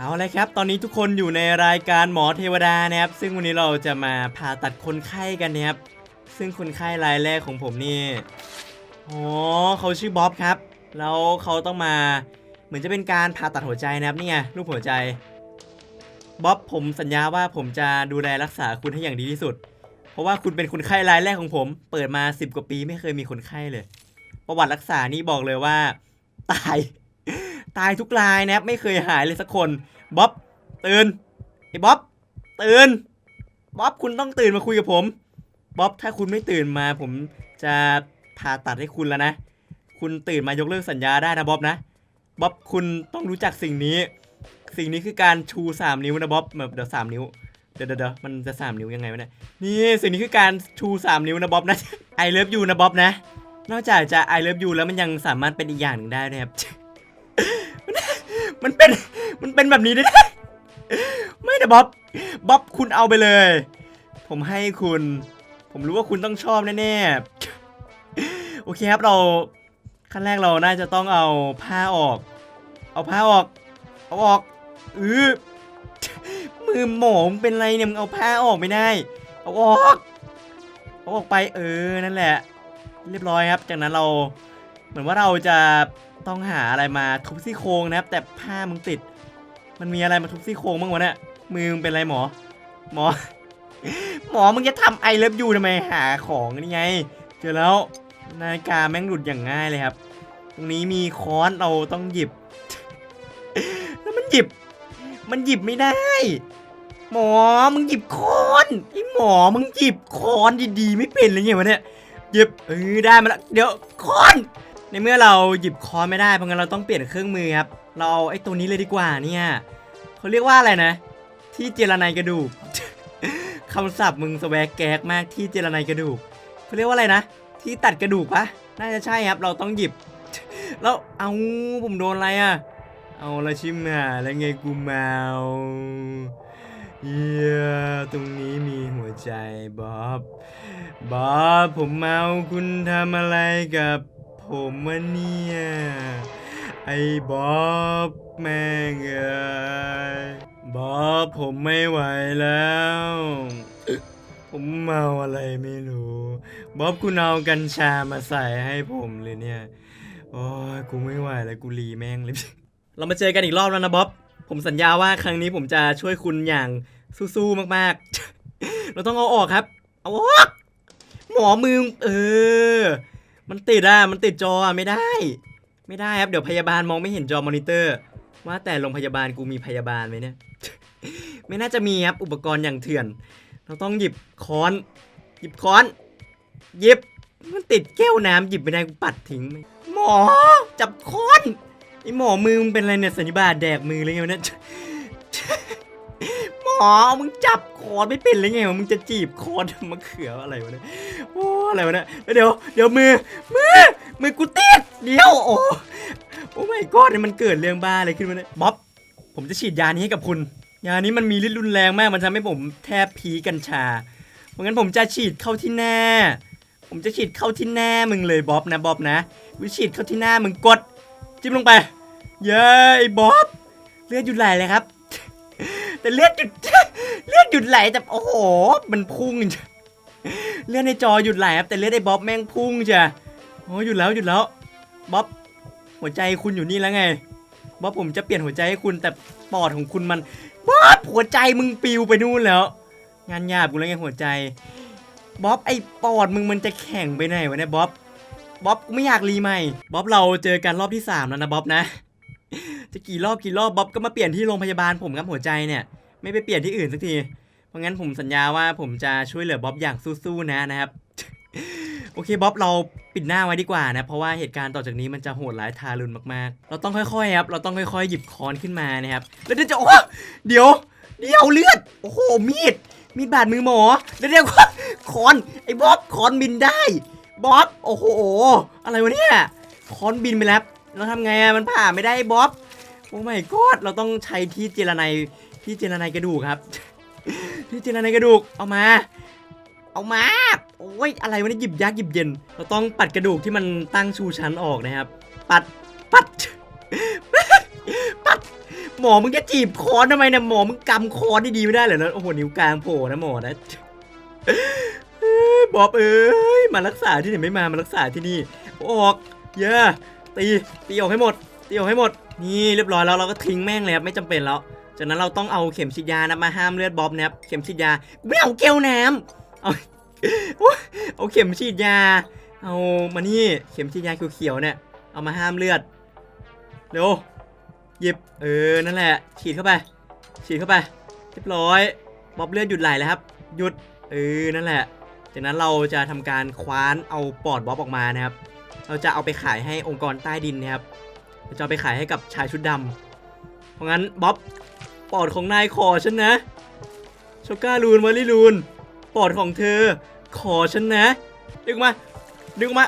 เอาลยครับ ตอนนี้ทุกคนอยู่ในรายการหมอเทวดานะครับ ซึ่งวันนี้เราจะมาผ่าตัดคนไข้กันนะครับ ซึ่งคนไข้รายแรกของผมนี่อ๋อเขาชื่อบ๊อบครับ แล้วเขาต้องมา เหมือนจะเป็นการผ่าตัดหัวใจนะครับนี่ไงรูปหัวใจบ๊อบผมสัญญาว่าผมจะดูแลรักษาคุณให้อย่างดีที่สุด เพราะว่าคุณเป็นคนไข้รายแรกของผม เปิดมา 10 กว่าปีไม่เคยมีคนไข้เลย ประวัติรักษานี่บอกเลยว่า ตาย ตายทุกรายนะครับไม่เคยหายเลยสักคนบ๊อบตื่นไอ้บ๊อบตื่นบ๊อบคุณต้องตื่นมาคุยกับผมบ๊อบถ้าคุณไม่ตื่นมา ผมจะผ่าตัดให้คุณแล้วนะ คุณตื่นมายกเลิกสัญญาได้นะบ๊อบนะบ๊อบคุณต้องรู้จักสิ่งนี้ สิ่งนี้คือการชู 3 นิ้วนะบ๊อบเดี๋ยวสามนิ้วเดี๋ยวเดี๋ยวเดี๋ยวมันจะ 3 นิ้วยังไงวะเนี่ยนี่สิ่งนี้คือการชู 3 นิ้วนะบ๊อบนะ I love you นะบ๊อบนะ นอกจากจะ I love you แล้วมันยังสามารถเป็นอีกอย่างหนึ่งได้นะครับ มันเป็น มันเป็นแบบนี้ได้ ไม่นะบ๊อบ บ๊อบคุณเอาไปเลย ผมให้คุณ ผมรู้ว่าคุณต้องชอบแน่ๆ โอเคครับเรา ขั้นแรกเราน่าจะต้องเอาผ้าออก เอาผ้าออก เอาออกอือมือหมองเป็นไรเนี่ยมึงเอาผ้าออกไม่ได้ เอาออก เอาออกไปเออนั่นแหละ เรียบร้อยครับ จากนั้นเราเหมือนว่าเราจะ ต้องหาอะไรมาทุบซี่โครงนะครับ แต่ผ้ามึงติด มันมีอะไรมาทุบซี่โครงบ้างวะเนี่ยมือมึงเป็นไรหมอ หมอ หมอมึงจะทำไอเลิฟยูทำไมหาของนี่ไง เจอแล้วนาฬิกาแม่งหลุดอย่างง่ายเลยครับ ตรงนี้มีค้อนเราต้องหยิบ แล้วมันหยิบ มันหยิบไม่ได้ หมอมึงหยิบค้อนไอหมอมึงหยิบค้อนดีๆ ไม่เป็นเลยไงวะเนี่ยหยิบเออได้มาแล้วเดี๋ยวค้อน ในเมื่อเราหยิบค้อนไม่ได้เพราะงั้นเราต้องเปลี่ยนเครื่องมือครับ เราเอาไอ้ตัวนี้เลยดีกว่าเนี่ยเขาเรียกว่าอะไรนะ ที่เจรไนกระดูกคำศัพท์มึงสแวกแก๊กมากที่เจรไนกระดูกเขาเรียกว่าอะไรนะ ที่ตัดกระดูกปะน่าจะใช่ครับ เราต้องหยิบ แล้วเอาผมโดนอะไรอะเอาละชิมหาแล้วไงกูเมาเยี่ยตรงนี้มีหัวใจบ๊อบบ๊อบผมเมาคุณทำอะไรกับ ผมวะเนี่ย ไอ้บ๊อบแม่งเอ้ยบ๊อบผมไม่ไหวแล้ว ผมเมาอะไรไม่รู้บ๊อบคุณเอากัญชามาใส่ให้ผมเลยเนี่ย โอ้ยกูไม่ไหวแล้วกูรีแม่งเลย เรามาเจอกันอีกรอบแล้วนะบ๊อบ ผมสัญญาว่าครั้งนี้ผมจะช่วยคุณอย่างสู้ๆมากๆ เราต้องเอาออกครับ เอาออก หมอมือ เออ มันติดอะมันติดจออะไม่ได้ ไม่ได้ครับ เดี๋ยวพยาบาลมองไม่เห็นจอมอนิเตอร์ ว่าแต่โรงพยาบาลกูมีพยาบาลไหมเนี่ย ไม่น่าจะมีครับ อุปกรณ์อย่างเถื่อน เราต้องหยิบค้อน หยิบค้อน หยิบ มันติดแก้วน้ำหยิบไม่ได้กูปัดทิ้งหมอ จับค้อนไอหมอมือมึงเป็นอะไรเนี่ยสัญญาบาแดกมือเลยไงวะเนี่ยหมอมึงจับคอนไม่เป็นเลยไงวะมึงจะจีบคอนมะเขืออะไรวะเนี่ยโอ้ อะไรวะเนี่ยเดี๋ยวเดี๋ยวมือมือมือกูติดเดี๋ยวโอ้โอ้ไม่ก็เนี่ยมันเกิดเรื่องบ้าอะไรขึ้นมาเนี่ยบ๊อบผมจะฉีดยานี้ให้กับคุณ ยานี้มันมีฤทธิ์รุนแรงมากมันทำให้ผมแทบผีกัญชา เพราะงั้นผมจะฉีดเข้าที่หน้า ผมจะฉีดเข้าที่หน้ามึงเลยบ๊อบนะบ๊อบนะวิฉีดเข้าที่หน้ามึงกด จิ้มลงไป เย้ไอ้บ๊อบเลือดหยุดไหลเลยครับ แต่เลือดหยุดเลือดหยุดไหลแต่โอ้โหมันพุ่งจ้ะ เลือดในจอหยุดไหลครับแต่เลือดไอ้บ๊อบแม่งพุ่งจ้ะโอ้หยุดแล้วหยุดแล้วบ๊อบหัวใจคุณอยู่นี่แล้วไงบ๊อบผมจะเปลี่ยนหัวใจให้คุณแต่ปอดของคุณมันบ๊อบหัวใจมึงปิวไปนู่นแล้ว งานหยาบกูแล้วไงหัวใจบ๊อบไอ้ปอดมึงมันจะแข็งไปไหนวะเนี่ยบ๊อบบ๊อบกูไม่อยากรีใหม่บ๊อบเราเจอกันรอบที่3แล้วนะบ๊อบนะจะกี่รอบกี่รอบบ๊อบก็มาเปลี่ยนที่โรงพยาบาลผมครับหัวใจเนี่ย ไม่ไปเปลี่ยนที่อื่นสักที เพราะงั้นผมสัญญาว่าผมจะช่วยเหลือบ๊อบอย่างสู้ๆนะนะครับ โอเคบ๊อบเราปิดหน้าไว้ดีกว่านะ เพราะว่าเหตุการณ์ต่อจากนี้มันจะโหดร้ายทารุณมากๆ เราต้องค่อยๆครับ เราต้องค่อยๆ หยิบค้อนขึ้นมานะครับ แล้วเดี๋ยวจะโอ้เดี๋ยว เดี๋ยวเลือด โอ้โห มีด มีดบาดมือหมอเดี๋ยวเดี๋ยวค้อน ไอ้บ๊อบค้อนบินได้ บ๊อบ โอ้โห อะไรวะเนี่ย ค้อนบินไปแล้ว เราทำไงอะมันผ่าไม่ได้บ๊อบ โอ้ไม่กอดเราต้องใช้ที่เจรไนที่เจรไนกระดูกครับ ที่เจรไนกระดูกเอามา เอามาโอ้ยอะไรวะนี่หยิบยากหยิบเย็น เราต้องปัดกระดูกที่มันตั้งชูชั้นออกนะครับ ปัดปัดปัดหมอมึงจะจีบคอนทำไมเนี่ยหมอมึงกำคอนดีๆไม่ได้เหรอนะโอ้โหนิ้วกลางโผล่นะหมอนะเอ้ยบอบเอ้ยมารักษาที่ไหนไม่มามารักษาที่นี่ออกเยอะตีตีออกให้หมดตีออกให้หมดนี่เรียบร้อยแล้วเราก็ทิ้งแม่งเลยครับไม่จำเป็นแล้ว จากนั้นเราต้องเอาเข็มฉีดยานะมาห้ามเลือดบ๊อบนะครับเข็มฉีดยาไม่เอาแก้วน้ำเอาเอาเข็มฉีดยา เอามานี่เข็มฉีดยาเขียวๆเนี่ยเอามาห้ามเลือดเร็วหยิบเออนั่นแหละ ฉีดเข้าไป ฉีดเข้าไปเรียบร้อยบ๊อบเลือดหยุดไหลแล้วครับ หยุดเออนั่นแหละ จากนั้นเราจะทำการคว้านเอาปอดบ๊อบออกมานะครับ เราจะเอาไปขายให้องค์กรใต้ดินนะครับเราจะเอาไปขายให้กับชายชุดดำเพราะงั้นบ๊อบ ปอดของนายขอฉันนะโชก้าลูนวอลลี่ลูน ปอดของเธอ ขอฉันนะ ดึงมา ดึงมา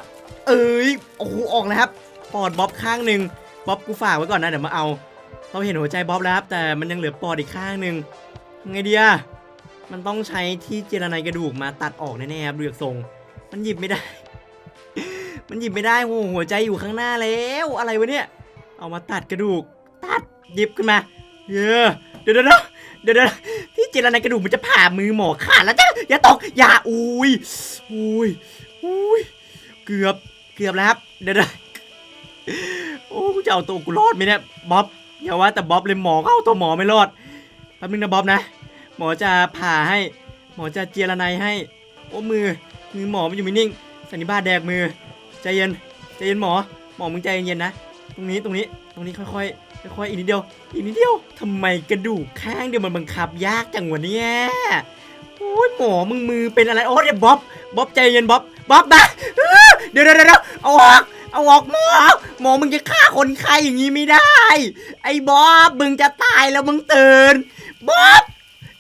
เอ้ย โอ้โห ออกแล้วครับ ปอดบ๊อบข้างหนึ่งบ๊อบกูฝากไว้ก่อนนะ เดี๋ยวมาเอา เราเห็นหัวใจบ๊อบแล้วครับ แต่มันยังเหลือปอดอีกข้างหนึ่งไงเดีอะมันต้องใช้ที่เจรไนกระดูกมาตัดออกแน่ๆครับดูจากทรง มันหยิบไม่ได้ มันหยิบไม่ได้โอ้โหหัวใจอยู่ข้างหน้าแล้ว อะไรวะเนี่ย เอามาตัดกระดูก ตัดหยิบขึ้นมา เยอะ เดี๋ยวเดี๋ยวเดี๋ยวเดี๋ยวที่เจรไนกระดูกมันจะผ่ามือหมอขาดแล้วจ้ะอย่าตกอย่าอุ้ยอุ้ยอุ้ยเกือบเกือบแล้วครับเดี๋ยวเดี๋ยวโอ้กูจะเอาตัวกูรอดไหมเนี่ยบ๊อบอย่าว่าแต่บ๊อบเลยหมอก็เอาตัวหมอไม่รอดแป๊บนึงนะบ๊อบนะ หมอจะผ่าให้ หมอจะเจรไนให้ โอ้มือมือหมอมันอยู่ไม่นิ่งสันนิบาตแดกมือใจเย็นใจเย็นหมอหมอมึงใจเย็นๆนะ ตรงนี้ตรงนี้ตรงนี้ค่อยๆ ค่อยๆอีกนิดเดียว อีกนิดเดียวทำไมกระดูกข้างเดียวมันบังคับยากจังวะเนี่ยโอ้ยหมอมึงมือเป็นอะไรโอ้ยเดี๋ยวบ๊อบบ๊อบใจเย็นบ๊อบบ๊อบนะเดี๋ยวเดี๋ยวเดี๋ยวเอาออกเอาออกหมอหมอมึงจะฆ่าคนไข้อย่างนี้ไม่ได้ ไอ้บ๊อบมึงจะตายแล้วมึงตื่นบ๊อบ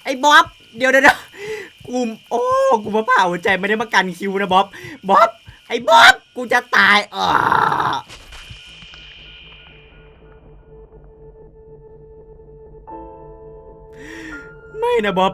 ไอ้บ๊อบเดี๋ยวเดี๋ยวเดี๋ยวกูโอ้กูมาผ่าหัวใจไม่ได้มากันคิวนะบ๊อบบ๊อบไอ้บ๊อบกูจะตายอ่า ไม่นะบ๊อบ